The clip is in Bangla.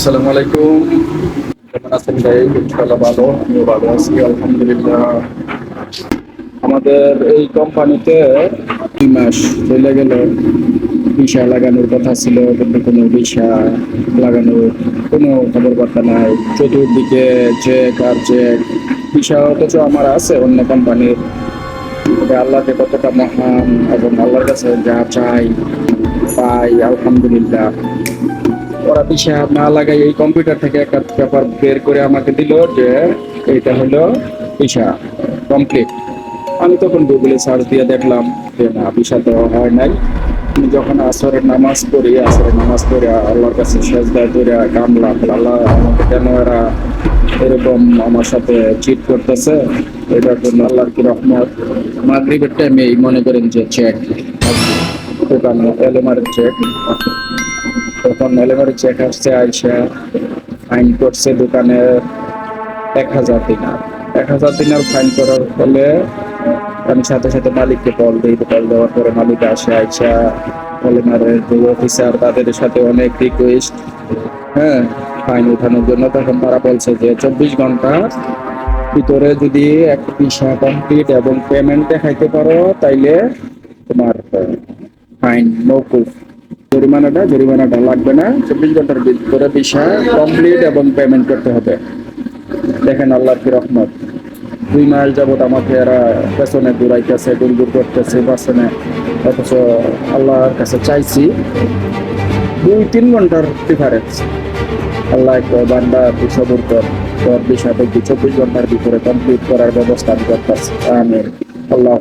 আসসালামু আলাইকুম। কেমন আছেন ভাই? ভালো, আমিও ভালো আছি, আলহামদুলিল্লাহ। আমাদের এই কোম্পানিতে দুই মাস চলে গেল। ভিসা লাগানোর কথা ছিল, কিন্তু কোনো ভিসা লাগানোর কোনো খবর বার্তা নাই। চতুর্দিকে চেক আর চেক ভিসা অথচ আমার আছে, অন্য কোম্পানির। আল্লাহকে কতটা মহান এবং আল্লাহর কাছে যা চাই, পাই, আলহামদুলিল্লাহ। ওরা দিশা না লাগাই এই কম্পিউটার থেকে একটা পেপার বের করে আমাকে দিল যে এটা হলো দিশা কমপ্লিট আমি তখন গুগলে সার্চ দিয়ে দেখলাম যে না দিশা তো হয় নাই। আমি যখন আসরের নামাজ পড়ি, আসরের নামাজ পড়ে আল্লাহর কাছে দায় করে কামলাম, আল্লাহ আমাকে কেন এরা এরকম আমার সাথে চিট করতেছে? এটার জন্য আল্লাহর কি রহমত? মাগরিবের টাইমে মনে করেন যে চেক দোকানে চেক তখন এলোমারের চেক আসছে, আইসা ফাইন করছে দোকানে এক হাজার দিনার। এক হাজার দিনার ফাইন করার ফলে আমি সাথে সাথে মালিককে কল দিই। কল দেওয়ার পরে মালিক আসে, আইসা এলোমারের যে অফিসার তাদের সাথে অনেক রিকোয়েস্ট হ্যাঁ ফাইন উঠানোর জন্য। তখন তারা বলছে যে চব্বিশ ঘণ্টা ভিতরে যদি এক ভিসা কমপ্লিট এবং পেমেন্ট দেখাইতে পারো, তাইলে তোমার ফাইন মৌকুফ জরিমানাটা জরিমানাটা লাগবে না। চব্বিশ ঘণ্টার ভিতরে ভিসা কমপ্লিট এবং পেমেন্ট করতে হবে। দেখেন আল্লাহ কি রহমত। দুই মাস যাবত আমাকে এরা পেছনে দূরাইতেছে দুর্দূর করতেছে পেছনে অথচ আল্লাহর কাছে চাইছি দুই, তিন ঘণ্টার ডিফারেন্স আল্লাহ বান্দা তুই সবুর কর, তোর বিষয়টা চব্বিশ ঘণ্টার ভিতরে কমপ্লিট করার ব্যবস্থা আমি করতেছি। আমি আল্লাহ।